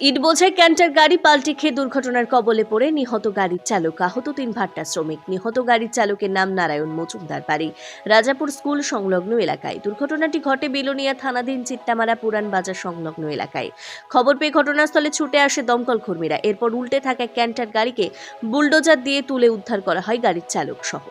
ইট বোঝাই ক্যান্টার গাড়ি পাল্টে খেয়ে দুর্ঘটনার কবলে পড়ে নিহত গাড়ির চালক। আহত তিন ভাট্টা শ্রমিক। নিহত গাড়ির চালকের নাম নারায়ণ মজুমদার বাড়ি, রাজাপুর স্কুল সংলগ্ন এলাকায়। দুর্ঘটনাটি ঘটে বিলোনিয়া থানাধীন চিত্তামারা পুরান বাজার সংলগ্ন এলাকায়। খবর পেয়ে ঘটনাস্থলে ছুটে আসে দমকল কর্মীরা। এরপর উল্টে থাকা ক্যান্টার গাড়িকে বুলডোজার দিয়ে তুলে উদ্ধার করা হয় গাড়ির চালক সহ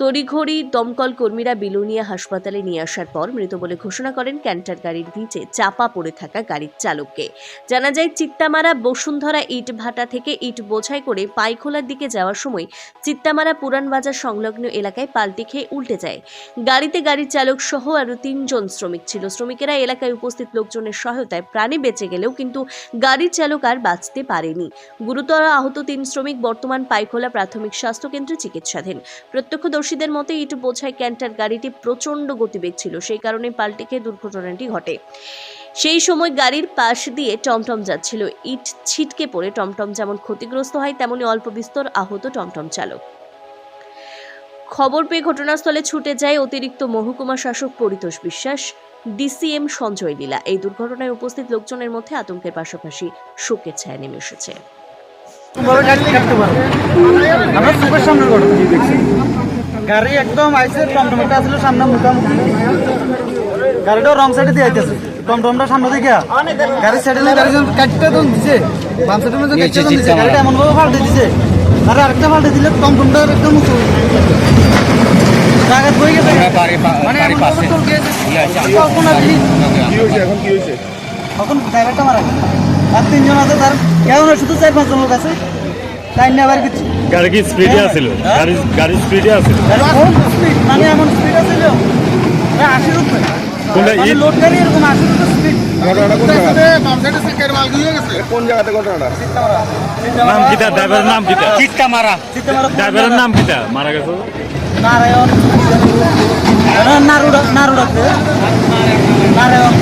তড়িঘড়ি দমকল কর্মীরা বিলোনিয়া হাসপাতালে নিয়ে আসার পর মৃত বলে ঘোষণা করেন ক্যান্টার গাড়ির নিচে চাপা পড়ে থাকা গাড়ির চালককে। জানা যায়, চিত্তামারা বসুন্ধরা ইট ভাটা থেকে ইট বোঝাই করে পাইখোলার দিকে যাওয়ার সময় চিত্তামারা পুরান বাজার সংলগ্ন এলাকায় পাল্টি খেয়ে উল্টে যায়। গাড়িতে গাড়ির চালক সহ আরও তিনজন শ্রমিক ছিল। শ্রমিকেরা এলাকায় উপস্থিত লোকজনের সহায়তায় প্রাণে বেঁচে গেলেও কিন্তু গাড়ির চালক আর বাঁচতে পারেনি। গুরুতর আহত তিন শ্রমিক বর্তমান পাইখোলা প্রাথমিক স্বাস্থ্যকেন্দ্রে চিকিৎসাধীন। প্রত্যক্ষদর্শীদের মতে ইট বোঝাই ক্যান্টার গাড়িটি প্রচণ্ড গতিবেগ ছিল, সেই কারণে পাল্টে খেয়ে দুর্ঘটনাটি ঘটে। সেই সময় গাড়ির পাশ দিয়ে টমটম যাচ্ছিল। ইট ছিটকে পড়ে, টমটম যেমন ক্ষতিগ্রস্ত হয়, তেমনি অল্প বিস্তর আহত টমটম চালক। খবর পেয়ে ঘটনাস্থলে ছুটে যায় অতিরিক্ত মহকুমা শাসক পরিতোষ বিশ্বাস, ডিসিএম সঞ্জয় লীলা। এই দুর্ঘটনায় উপস্থিত লোকজনের মধ্যে আতঙ্কের পাশাপাশি শোকের ছায়া নেমে এসেছে। গাড়ি একদম আইসে টমটমটা আসলে সামনে মোটামুটি। গাড়িটা রং সাইডে দিয়ে আইতেছে। টমটমটা সামনে দিকে গাড়ি সাইডে গাড়ি কাটতে তো দিছে বাম সাইডে মধ্যে কাটতে তো দিছে গাড়িটা এমন ভাবে পাল্টে দিছে। আর আরেকটা পাল্টে দিলে টমটমটা একদম উঁচু জায়গা বই গেছে। মানে কি হয়েছে এখন? কি হয়েছে? তখন ড্রাইভারটা মারা গেছে আর তিনজন আছে তার কেমন শুধু চার পাঁচজন লোক আছে। তাই না আবার কিছু গাড়ি কি স্পিডে আছিল? গাড়ি গাড়ি স্পিডে আছিল? মানে এমন স্পিড আছিল কোনটা? মানে লোড গাড়ি এরকম স্পিড ঘটনাটা কোন জায়গাতে ঘটনাটা? নাম কিটা ড্রাইভারের নাম কিটা চিত্তা মারা। ড্রাইভারের নাম কিটা মারা গেছে? নারায়ণ। না, নারুডা নারুডা নারায়ণ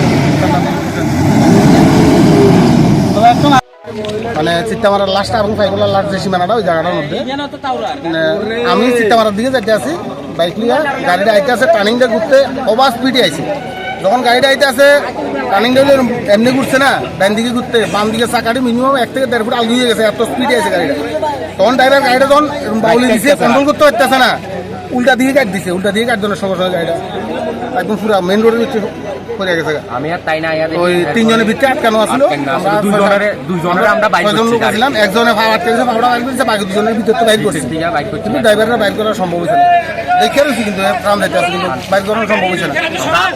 তো একদম মানে চিত্তামারার লাস্ট এবং ফাইগুলার লাস্ট যে সীমানাটা ওই জায়গাটার মধ্যে। আমি চিত্তামারার দিকে যেতে আছি বাইক নিয়ে। গাড়িটা আইতে আছে টার্নিংটা ঘুরতে ওভার স্পিডে আইছে। যখন গাড়িটা আইতে আছে টার্নিংটা হলে এমনি ঘুরছে না ডান দিকে ঘুরতে। বাম দিকে চাকাটি মিনিমাম এক থেকে দেড় ফুট আলু হয়ে গেছে এত স্পিডে আছে গাড়িটা। তখন ড্রাইভার গাড়িটা যখন বাউলি দিছে কন্ট্রোল করতে পারতেছে না উল্টা দিকে কাট দিছে উল্টা দিকে কাট জন্য সঙ্গে সঙ্গে গাড়িটা। একদম পুরো মেন রোডের পড়ে গেছে। আমি আর তাই না ওই তিনজনের ভিতরে আটকানো আছিল। দুইজনের- দুইজনের আমরা বাইর ছয়জন করছি লোক। ছিলাম একজনে ভাড়া আটকেছে ভাড়া বাইর করেছে বাকি দুজনের ভিতর তো বাইক করছি। কিন্তু ড্রাইভাররা বাইর করা সম্ভব হয়েছে না। দেখে রয়েছি কিন্তু প্রাণ দিতে আছে কিন্তু বাইর করানো সম্ভব হয়েছে না।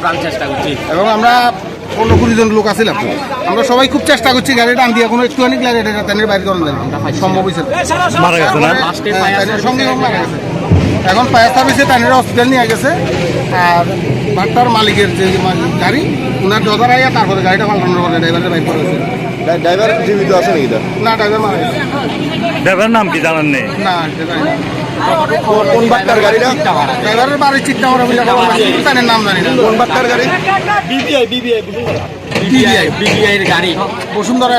প্রাণ চেষ্টা করছি। এবং আমরা পনেরো কুড়ি জন লোক আছিলাম। আমরা সবাই খুব চেষ্টা করছি গাড়িটা আন দিয়ে কোনো একটুখানি তাদের বাইর করানো সম্ভব হয়েছে গেছে হ্যাঁ, সঙ্গে মারা গেছে। এখন ফায়ার সার্ভিসে তাদের হসপিটাল নিয়ে গেছে। আর ভাট্টার মালিকের যে গাড়ি ওনার যদার আইয়া তারপরে গাড়িটা পাল্টানোর পরে ড্রাইভারের বাইক করেছে ড্রাইভার জীবিত আছে নাকি না ড্রাইভার মারা গেছে। ড্রাইভারের নাম কি জানেন নেই না। কোন বাট্টার গাড়িটা? ড্রাইভারের বাড়ির চিন্তা করে বলে তাদের নাম জানি না। কোন বাট্টার গাড়ি? বিবিআই বিবিআই এর গাড়ি। বসুন্ধরা